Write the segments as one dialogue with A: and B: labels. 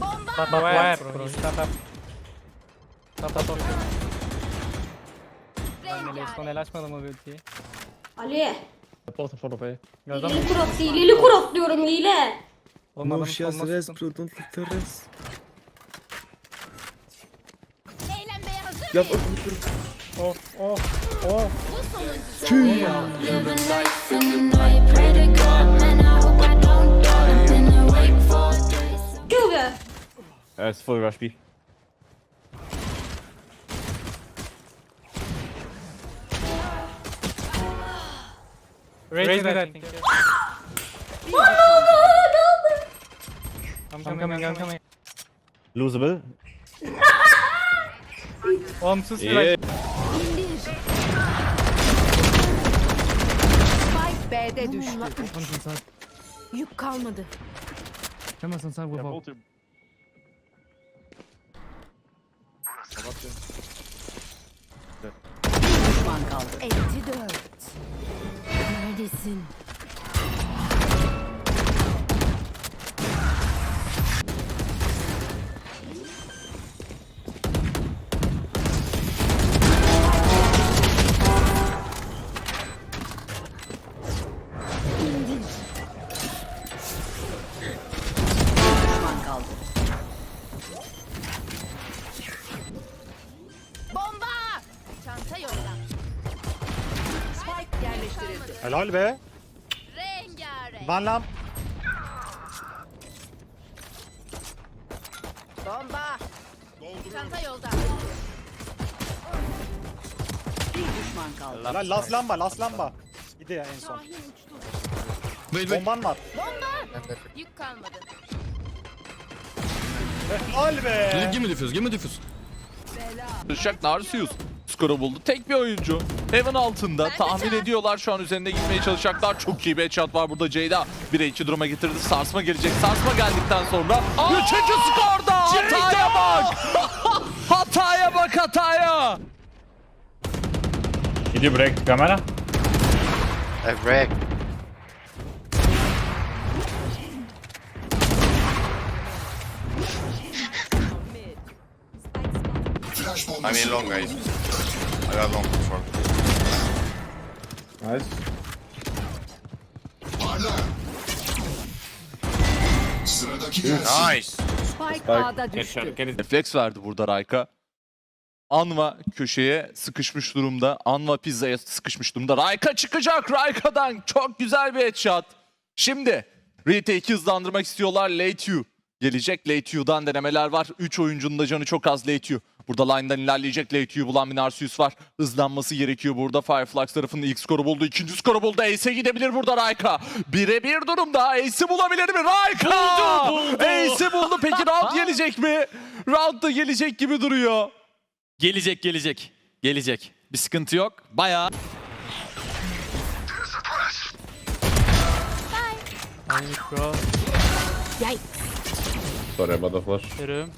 A: But where, bro? He's top up. Top up. Ben Melih son el açmadım o ultiyi.
B: Ali.
C: Both in front of A.
A: Gördün mü?
B: Hileli kurat, hileli kurat diyorum hile.
A: Olmadı
D: No
A: mı?
D: shields
A: Olmaz
D: res,
A: tuttum.
D: bro. Don't let the res.
E: Eğlenmeye hazır
D: Yap
E: mıyız?
D: öpür.
A: Oh, oh, oh.
E: Bu sonuncusu.
B: Tüh.
F: Living life in the night, pray to God, man,
C: Uh, it's fully rush B.
A: Raise me that thing. I'm coming, I'm coming.
C: Losable.
A: Oğlum sus
C: Yeah.
A: biraz.
G: Spike B'de düştü. Yük kalmadı. Bir düşman kaldı. 54. Neredesin?
H: Helal be.
E: Rengarenk.
H: Van Lam.
E: Bomba! Çanta yolda.
G: Bir düşman kaldı.
H: Helal last lamba last lamba. Gidiyor en son. Bomban var.
E: Yük kalmadı.
H: Helal be.
D: Give me defuse, give me defuse.
I: Çalışacak Narsius. Skoru buldu. Tek bir oyuncu. Heaven altında. Tahmin ediyorlar şu an üzerinde gitmeye çalışacaklar. Çok iyi bir headshot var burada Ceyda. 1'e 2 duruma getirdi. Sarsma gelecek. Sarsma geldikten sonra. Üçüncü skorda. Hataya bak. hataya bak hataya.
C: Did you break camera?
J: I mean long guys. I got long before.
C: Nice.
J: Nice.
G: Spike A'da düştü.
I: Refleks verdi burada Rayka. Anva köşeye sıkışmış durumda. Anva pizzaya sıkışmış durumda. Rayka çıkacak. Rayka'dan çok güzel bir headshot. Şimdi retake'i hızlandırmak istiyorlar. Late you gelecek. Late you'dan denemeler var. 3 oyuncunun da canı çok az Late you. Burada line'dan ilerleyecek you bulan bir Narsius var. Hızlanması gerekiyor burada. Fireflux tarafında ilk skoru buldu. ikinci skoru buldu. Ace'e gidebilir burada Rayka. Bire bir durumda. Ace'i bulabilir mi? Rayka! Ace'i buldu. Peki round gelecek mi? Round da gelecek gibi duruyor.
K: Gelecek gelecek. Gelecek. Bir sıkıntı yok. Bayağı.
C: Sorry about the flash.
A: Yürüm.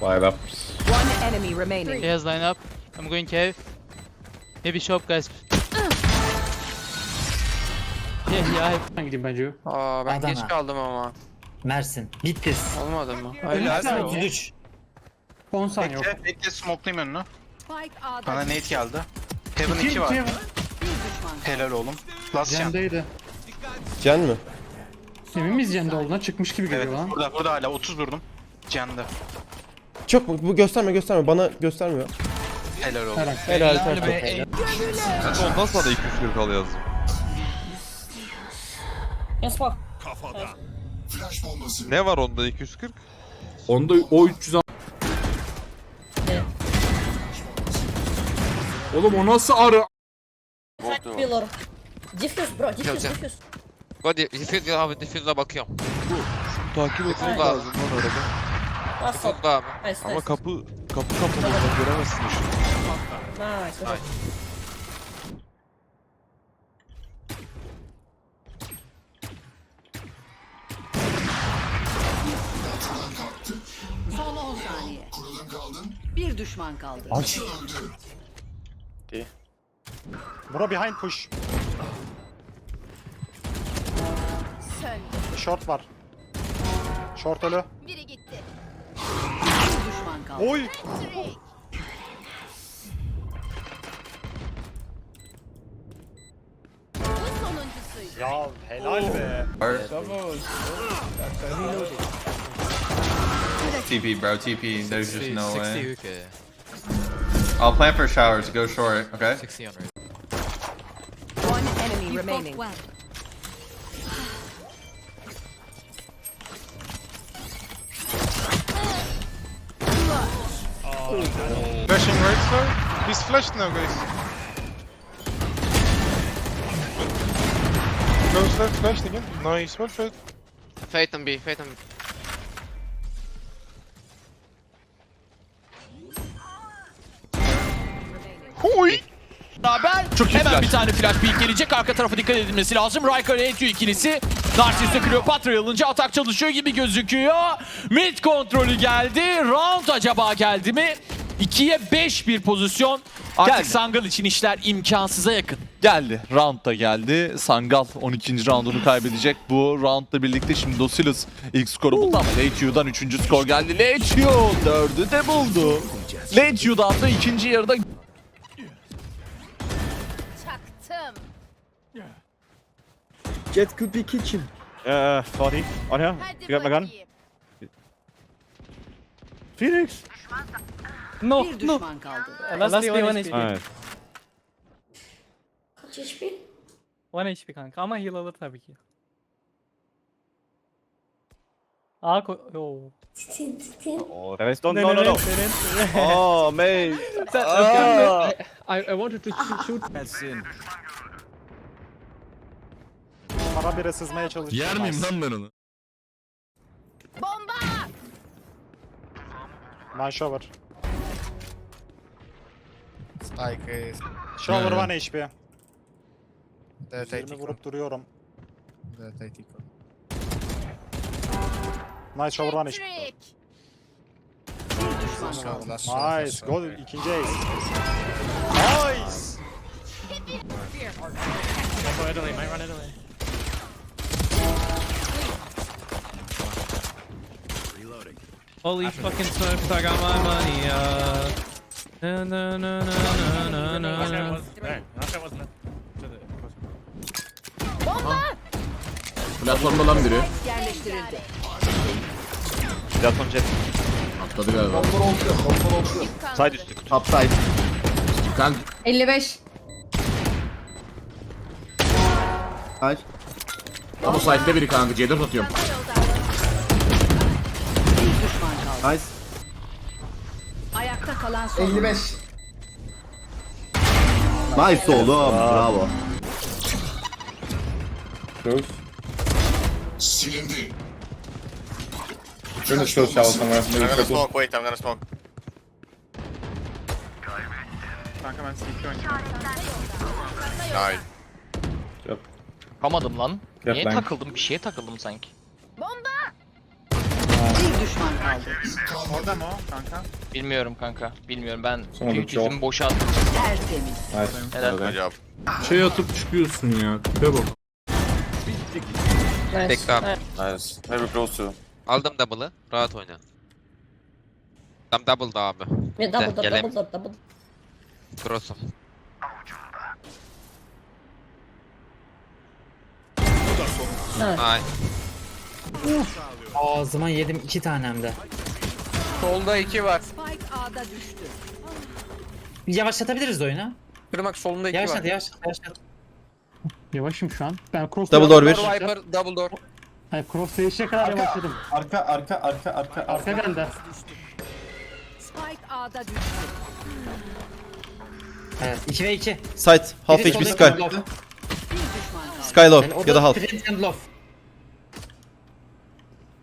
C: Light up.
G: One enemy remaining.
A: He has line up. I'm going cave. Maybe shop guys. Yeah, yeah. Ben gideyim bence.
L: Aa ben
M: Adana.
L: geç kaldım ama.
M: Mersin. Bitlis.
L: Olmadı mı?
M: Mersin 33.
A: 10 saniye yok.
L: Bekle, bekle smoke'layım önünü. Bana nate geldi. Heaven 2 var. Helal oğlum. Last can.
A: Cem'deydi.
D: Can mi?
A: Emin miyiz Cem'de olduğuna? Çıkmış gibi
L: Evet
A: geliyor lan.
L: burada, burada hala 30 vurdum. Can'da.
D: Çok bu bu gösterme gösterme bana göstermiyor.
L: Helal oğlum.
D: Helal helal.
J: Ondan sonra 240 al yazdım. Ne var onda 240?
D: Onda o 300 Oğlum o nasıl arı?
E: Diffuse bro, diffuse, diffuse.
L: Hadi diffuse abi diffuse'a bakıyorum.
J: Takip etmek lazım lan arada.
L: Diffuse'da abi.
J: Ama kapı kapı kapalı göremezsin işte.
G: Son 10 saniye. Bir düşman kaldı.
H: Bro behind push.
E: söndü.
H: Short var. Short ölü.
E: Biri
H: Oy.
E: Trick. Bu sonuncusuydu.
H: Ya helal be.
J: TP, bro, TP. There's just no way. I'll plan for showers. Go short, okay?
G: One enemy remaining.
L: Flashing right side. He's flashed now, guys. Close left, flashed again. Nice, well played.
M: Fate and B, Fate and B.
K: Beraber
I: Çok
K: hemen
I: flash.
K: bir tane flash peek gelecek. Arka tarafa dikkat edilmesi lazım. Raikar Entry ikilisi. Narcissus Kleopatra alınca atak çalışıyor gibi gözüküyor. Mid kontrolü geldi. Round acaba geldi mi? 2'ye 5 bir pozisyon. Artık
I: Geldi.
K: Sangal için işler imkansıza yakın.
I: Geldi. Round da geldi. Sangal 12. roundunu kaybedecek. Bu roundla birlikte şimdi Dosilas ilk skoru buldu ama Leitio'dan 3. skor geldi. Leitio 4'ü de buldu. Leitio'dan da ikinci yarıda
D: Jet could be kitchen.
C: Uh, 40. On here.
E: Hadi
C: You got my gun? Phoenix.
A: No,
G: Bir
A: no.
G: düşman kaldı.
A: Last one HP.
C: Nice.
B: Kaç HP?
A: 1 HP kanka ama heal alır tabii ki. A koy... Oo.
B: Titin titin.
C: Oh, is don't no no no. Oh, mate.
A: I, I wanted to shoot.
H: Para bire sızmaya çalışıyor. Yer miyim lan?
J: ben onu?
E: Bomba!
H: Nice shower. Shower one HP. 20 vurup duruyorum. Nice shower one HP.
E: Trick.
G: Bir düşman kaldı.
H: Nice. Gol ikinci ace. Nice.
A: Might run Italy. Holy fucking smokes, I got my money up. Na na na na na na na.
J: Platformda lan biri.
G: Yerleştirildi.
C: Platon jet.
J: Atladı galiba.
E: Yük kalmadı.
C: Side üstü.
J: Topside. Kanka.
B: 55.
J: Kaç? Ama side'de biri kanka. C4 atıyorum. Nice.
G: Ayakta kalan son.
J: 55. Nice oğlum. Bravo. Close. Silindi. Finish close shower somewhere. Maybe triple.
L: wait, I'm gonna smoke.
H: Kanka ben CT
L: Nice.
K: Kamadım lan.
C: Niye Yep, ben-
K: takıldım? Bir şeye takıldım sanki.
E: Bomba!
G: Bir düşman kaldı.
H: Orada mı o kanka?
K: Bilmiyorum kanka. Bilmiyorum ben
C: Sonra
K: dizimi
C: çok-
K: boşa attım.
G: Tertemiz.
C: Nice.
K: Helal.
L: Job.
J: Şey atıp çıkıyorsun ya. Tipe bak.
L: Bekle abi.
C: Nice. Very close to.
L: Aldım double'ı. Rahat oyna. Tam double'da abi.
B: Ya double double door, double door.
L: Cross'um. Nice.
M: Ağzıma yedim iki tanem de.
L: Solda iki var.
G: Spike A'da düştü.
M: Yavaşlatabiliriz oyunu.
L: Kırmak solunda
M: Yavaşlat yavaşlat yavaşlat.
A: Yavaşım şu an. Ben cross
D: Double door bir.
L: Viper double door.
A: Hayır cross değişe kadar yavaşladım.
J: Arka arka arka arka
A: Arka geldi.
G: Spike A'da düştü.
M: Evet 2 ve 2.
D: Site. Half
M: Biri
D: HP
M: solda,
D: Sky.
M: biri.
G: Bir düşman kaldı.
D: Sky
M: Yani
D: low
M: o
D: ya da half.
M: Flint and Love.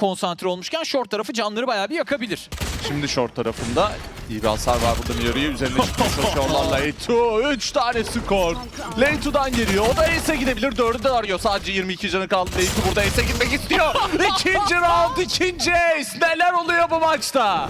K: konsantre olmuşken short tarafı canları bayağı bir yakabilir.
I: Şimdi short tarafında iyi bir hasar var burada Miori'ye. Üzerine çıkmaya çalışıyorlar Leitu. 3 tane skor. Leitu'dan geliyor. O da Ace'e gidebilir. 4'ü de arıyor. Sadece 22 canı kaldı. Leitu burada Ace'e gitmek istiyor. İkinci round, ikinci Ace. Neler oluyor bu maçta?